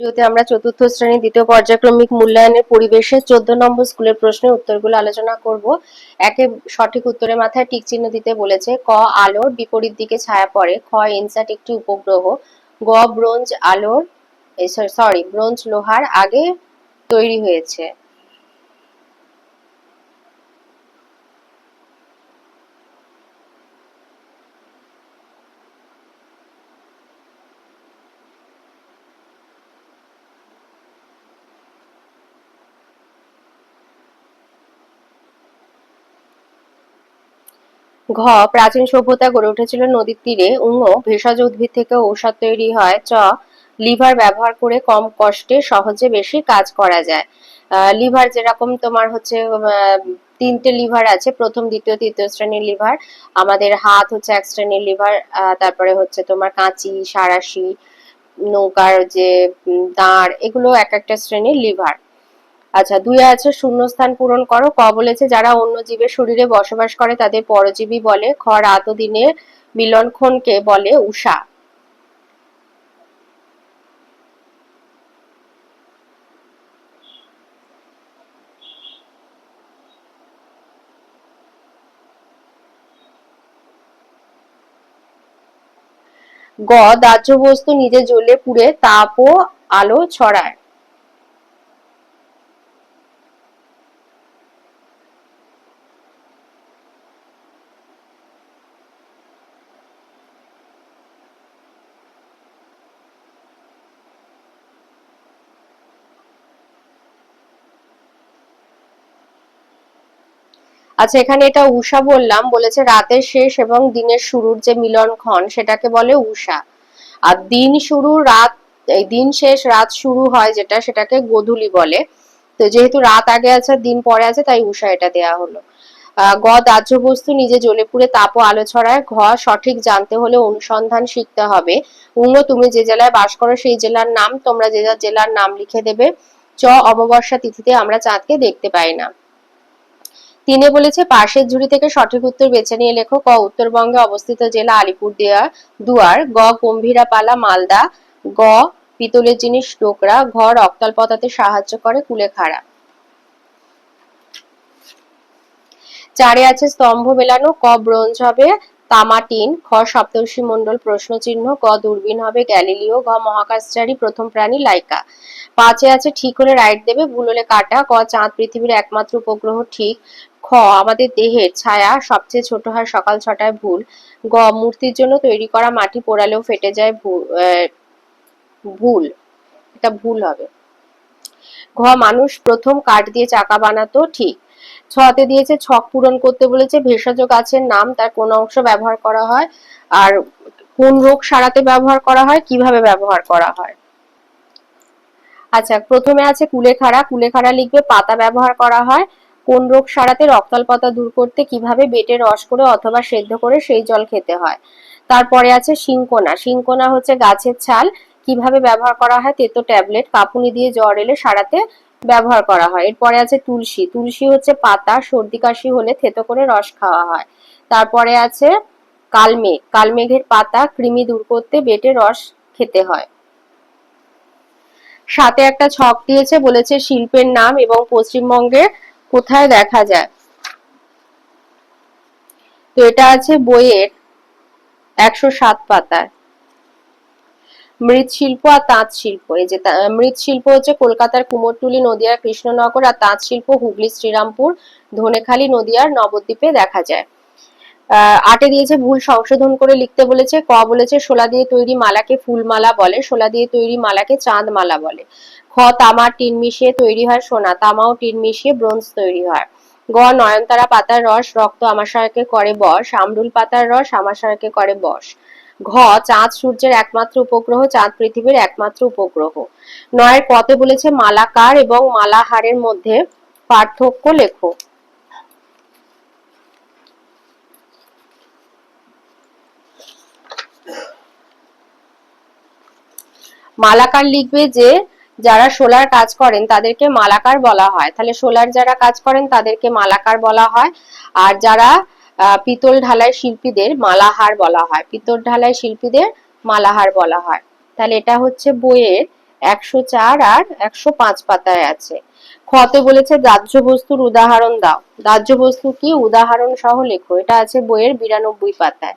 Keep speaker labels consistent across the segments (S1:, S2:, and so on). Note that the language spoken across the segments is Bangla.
S1: ভিডিওতে আমরা চতুর্থ শ্রেণির দ্বিতীয় পর্যায়ক্রমিক মূল্যায়নের পরিবেশে চোদ্দ নম্বর স্কুলের প্রশ্নের উত্তরগুলো আলোচনা করব। একে সঠিক উত্তরের মাথায় টিক চিহ্ন দিতে বলেছে, ক, আলোর বিপরীত দিকে ছায়া পড়ে, খ ইনসাট একটি উপগ্রহ, গ, ব্রোঞ্জ আলোর সরি, ব্রোঞ্জ লোহার আগে তৈরি হয়েছে। ঘ, প্রাচীন সভ্যতা গড়ে উঠেছিল নদীর তীরে। উঙ, ভেষজ উদ্ভিদ থেকে ঔষধ তৈরি হয়। চ, লিভার ব্যবহার করে কম কষ্টে সহজে বেশি কাজ করা যায়। লিভার যেরকম তোমার হচ্ছে তিনটে লিভার আছে, প্রথম, দ্বিতীয়, তৃতীয় শ্রেণির লিভার। আমাদের হাত হচ্ছে এক শ্রেণির লিভার তারপরে হচ্ছে তোমার কাঁচি, সারাশি, নৌকার যে দাঁড়, এগুলো এক একটা শ্রেণির লিভার। আচ্ছা দুই আছে, শূন্যস্থান পূরণ করো। ক বলেছে, যারা অন্য জীবের শরীরে বসবাস করে, তাদের পরজীবী বলে, খ রাত দিনে মিলনক্ষণকে বলে, উষা। গ দাহ্য বস্তু নিজে জ্বলে পুড়ে, তাপ ও আলো ছড়ায়। আচ্ছা এখানে এটা উষা বললাম, বলেছে রাতের শেষ এবং দিনের শুরুর যে মিলনক্ষণ সেটাকে বলে উষা। আর দিন শুরু, রাত দিন শেষ, রাত শুরু হয় যেটা, সেটাকে গোধূলি বলে। তো যেহেতু রাত আগে আছে, দিন পরে আছে, তাই উষা এটা দেয়া হলো। গ দাহ্য বস্তু নিজে জ্বলে পুড়ে তাপ ও আলো ছড়ায়। ঘ, সঠিক জানতে হলে অনুসন্ধান শিখতে হবে। উঙ্গ তুমি যে জেলায় বাস করো, সেই জেলার নাম, তোমরা যে জেলার নাম লিখে দেবে। চ, অমাবস্যা তিথিতে আমরা চাঁদকে দেখতে পাই না। তিনে বলেছে পাশের ঝুড়ি থেকে সঠিক উত্তর বেছে নিয়ে লেখো ক উত্তরবঙ্গে অবস্থিত জেলা আলিপুর দেয়া দুয়ার, গ, গম্ভীরাপালা, মালদা, গ, পিতলের জিনিস, ডোকরা, ঘ রক্তাল পতাতে সাহায্য করে কুলেখাড়া। চারে আছে, স্তম্ভ মেলানো, ক, ব্রোঞ্জ হবে তামাটিন, খ, সপ্তর্ষি মন্ডল প্রশ্ন চিহ্ন ক দূরবীন হবে গ্যালিলিও, ঘ, মহাকাশচারী প্রথম প্রাণী লাইকা। পাঁচে আছে, ঠিক হলে রাইট দেবে, ভুল হলে কাটা, ক, চাঁদ পৃথিবীর একমাত্র উপগ্রহ ঠিক খ, আমাদের দেহের ছায়া সবচেয়ে ছোট হয় সকাল ছটায় ভুল। গ, মূর্তির জন্য তৈরি করা মাটি পোড়ালেও ফেটে যায় ভুল এটা ভুল হবে। ঘ, মানুষ প্রথম কাঠ দিয়ে চাকা বানাতো, ঠিক। ছতে দিয়েছে ছক পূরণ করতে বলেছে, ভেষজ গাছের নাম, তার কোন অংশ ব্যবহার করা হয়। আর কোন রোগ সারাতে ব্যবহার করা হয়, কীভাবে ব্যবহার করা হয়? আচ্ছা প্রথমে আছে কুলেখাড়া। কুলেখাড়া লিখবে, পাতা ব্যবহার করা হয়। কোন রোগ সারাতে রক্তাল্পতা দূর করতে কীভাবে বেটে রস করে অথবা সেদ্ধ করে সেই জল খেতে হয়? তারপরে আছে শিঙ্কোনা শিঙ্কোনা হচ্ছে গাছের ছাল। কীভাবে ব্যবহার করা হয়? তেতো ট্যাবলেট, কাপুনি দিয়ে জ্বর এলে সারাতে ব্যবহার করা হয়। এরপরে আছে তুলসী। তুলসী হচ্ছে পাতা, সর্দি কাশি হলে থেতো করে রস খাওয়া হয়। তারপরে আছে কালমেঘ। কালমেঘের পাতা কৃমি দূর করতে বেটে রস খেতে হয়। সাথে একটা ছক দিয়েছে, বলেছে শিল্পের নাম এবং পশ্চিমবঙ্গে কোথায় দেখা যায়? তো এটা আছে বইয়ের একশো সাত পাতায়। মৃৎশিল্প আর তাঁত শিল্প। এই যে মৃৎশিল্প হচ্ছে কলকাতার কুমোরটুলি নদিয়ার কৃষ্ণনগর আর তাঁত শিল্প হুগলি, শ্রীরামপুর, ধনেখালি নদিয়ার নবদ্বীপে দেখা যায়। আটে দিয়েছে ভুল সংশোধন করে লিখতে বলেছে, ক বলেছে, শোলা দিয়ে তৈরি মালাকে ফুলমালা বলে, শোলা দিয়ে তৈরি মালাকে চাঁদ মালা বলে। খ তামার টিন মিশিয়ে তৈরি হয় সোনা তামা ও টিন মিশিয়ে ব্রোঞ্জ তৈরি হয়। গ, নয়নতারা পাতার রস, রক্ত আমাশয়কে করে বস আমরুল পাতার রস আমাশয়কে করে বস ঘ, চাঁদ সূর্যের একমাত্র উপগ্রহ, চাঁদ পৃথিবীর একমাত্র উপগ্রহ। নয়ের পথে বলেছে মালাকার এবং মালাহারের মধ্যে পার্থক্য লেখো। মালাকার লিখবে যে যারা সোলার কাজ করেন তাদেরকে মালাকার বলা হয়। তাহলে সোলার যারা কাজ করেন তাদেরকে মালাকার বলা হয়। আর যারা পিতল ঢালাই শিল্পীদের মালাহার বলা হয়। পিতল ঢালাই শিল্পীদের মালাহার বলা হয়। তাহলে এটা হচ্ছে বইয়ের একশো চার আর একশো পাঁচ পাতায় আছে। খতে বলেছে, দাহ্য বস্তুর উদাহরণ দাও। দাহ্য বস্তু কি? উদাহরণ সহ লেখো। এটা আছে বইয়ের বিরানব্বই পাতায়।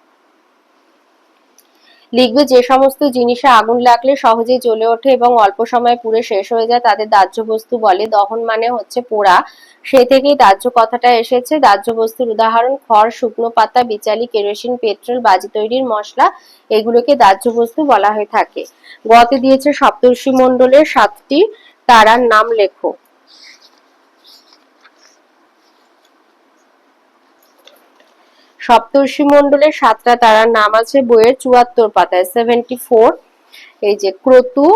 S1: লিখবে যে সমস্ত জিনিসে আগুন লাগলে সহজেই জ্বলে ওঠে এবং অল্প সময়ে পুড়ে শেষ হয়ে যায়। তাদের দাহ্য বস্তু বলে, দহন মানে হচ্ছে পোড়া। সে থেকেই দাহ্য কথাটা এসেছে। দাহ্য বস্তুর উদাহরণ, খড়, শুকনো পাতা, বিচালি, কেরোসিন, পেট্রোল, বাজি তৈরির মশলা, এগুলোকে দাহ্য বস্তু বলা হয়ে থাকে। গতে দিয়েছে সপ্তর্ষি মণ্ডলের সাতটি তারার নাম লেখো। সপ্তর্ষি মন্ডলের সাতটা তারার নাম আছে, বইয়ের চুয়াত্তর পাতায় সেভেন্টি ফোর এই যে ক্রতু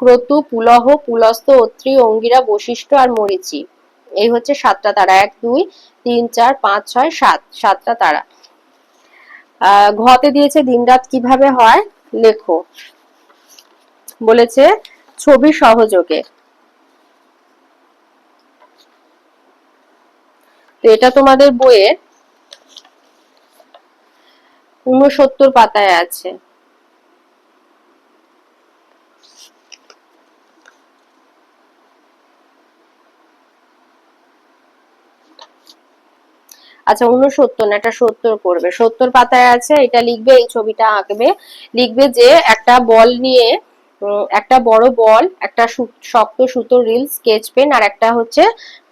S1: ক্রতু, পুলহ, পুলস্ত, অত্রি, অঙ্গিরা, বশিষ্ঠ আর মরিচি। এই হচ্ছে সাতটা তারা, এক, দুই, তিন, চার, পাঁচ, ছয়, সাত, সাতটা তারা। ঘতে দিয়েছে দিনরাত কীভাবে হয়? লেখো। বলেছে, ছবি সহযোগে। তো এটা তোমাদের বইয়ের উনসত্তর পাতায় আছে। আচ্ছা উনসত্তর না, এটা সত্তর করবে সত্তর পাতায় আছে, এটা লিখবে, এই ছবিটা আঁকবে। লিখবে যে একটা বল নিয়ে একটা বড় বল, একটা শক্ত সুতোর রিল, স্কেচ পেন আর একটা হচ্ছে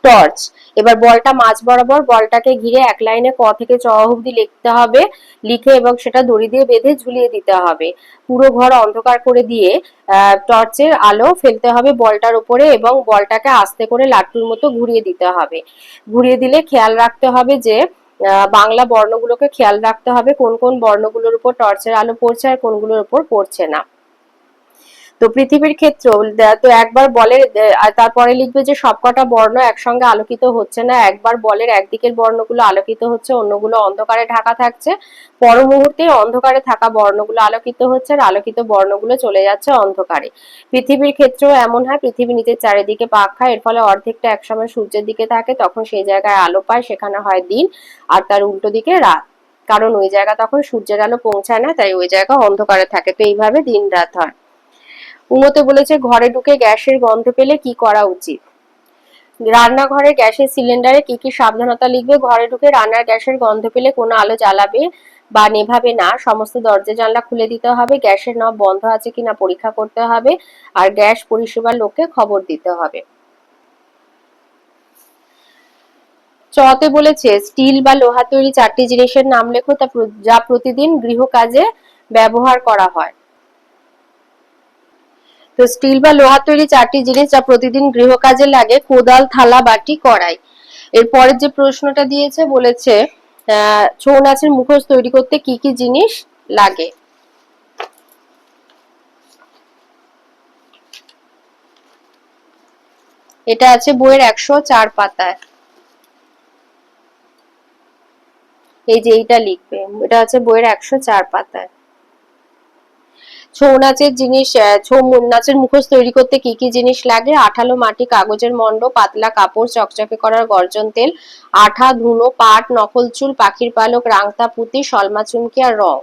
S1: টর্চ। এবার বলটা মাঝ বরাবর বলটাকে ঘিরে এক লাইনে ক থেকে চ অবধি লিখতে হবে, লিখে এবং সেটা দড়ি দিয়ে বেঁধে ঝুলিয়ে দিতে হবে। পুরো ঘর অন্ধকার করে দিয়ে টর্চের আলো ফেলতে হবে বলটার উপরে এবং বলটাকে আস্তে করে লাট্টুর মতো ঘুরিয়ে দিতে হবে। ঘুরিয়ে দিলে খেয়াল রাখতে হবে যে বাংলা বর্ণগুলোকে খেয়াল রাখতে হবে কোন কোন বর্ণগুলোর উপর টর্চের আলো পড়ছে আর কোনগুলোর উপর পড়ছে না। তো পৃথিবীর ক্ষেত্র তো একবার বলের তারপরে লিখবে যে সবকটা বর্ণ একসঙ্গে আলোকিত হচ্ছে না, একবার বলের একদিকের বর্ণগুলো আলোকিত হচ্ছে, অন্যগুলো অন্ধকারে ঢাকা থাকছে। পর মুহূর্তে অন্ধকারে থাকা বর্ণগুলো আলোকিত হচ্ছে আর আলোকিত বর্ণগুলো চলে যাচ্ছে অন্ধকারে। পৃথিবীর ক্ষেত্রেও এমন হয়, পৃথিবী নিজের চারিদিকে পাক খায়, এর ফলে অর্ধেকটা একসময় সূর্যের দিকে থাকে, তখন সেই জায়গায় আলো পায়, সেখানে হয় দিন আর তার উল্টো দিকে রাত। কারণ ওই জায়গা তখন সূর্যের আলো পৌঁছায় না, তাই ওই জায়গা অন্ধকারে থাকে। তো এইভাবে দিন রাত হয়। উমতে বলেছে, ঘরে ঢুকে গ্যাসের গন্ধ পেলে কি করা উচিত? রান্নাঘরে গ্যাসের সিলিন্ডারে কি কি সাবধানতা লিখবে? ঘরে ঢুকে রান্নার গ্যাসের গন্ধ পেলে কোনো আলো জ্বালাবে বা নেভাবে না? সমস্ত দরজা জানলা খুলে দিতে হবে, গ্যাসের নব বন্ধ আছে কিনা পরীক্ষা করতে হবে, আর গ্যাস পরিষেবার লোককে খবর দিতে হবে। চতে বলেছে, স্টিল বা লোহা তৈরি চারটি জিনিসের নাম লেখো তা যা প্রতিদিন গৃহ কাজে ব্যবহার করা হয়। তো স্টিল বা লোহা তৈরি চারটি জিনিস যা প্রতিদিন গৃহকাজে লাগে, কোদাল, থালা, বাটি, কড়াই। এরপরের যে প্রশ্নটা দিয়েছে, বলেছে ছৌ নাচের মুখোশ তৈরি করতে কি কি জিনিস লাগে? এটা আছে বইয়ের একশো চার পাতায়। এই যে এইটা লিখবে, এটা আছে বইয়ের একশো চার পাতায়। ছৌ নাচের জিনিস ছৌ নাচের মুখোশ তৈরি করতে কি কি জিনিস লাগে? আঠালো মাটি, কাগজের মন্ড, পাতলা কাপড়, চকচকে করার গর্জন তেল, আঠা ধুনো পাট, নকল চুল, পাখির পালক, রাংতা, পুঁতি সলমা চুমকি আর রং।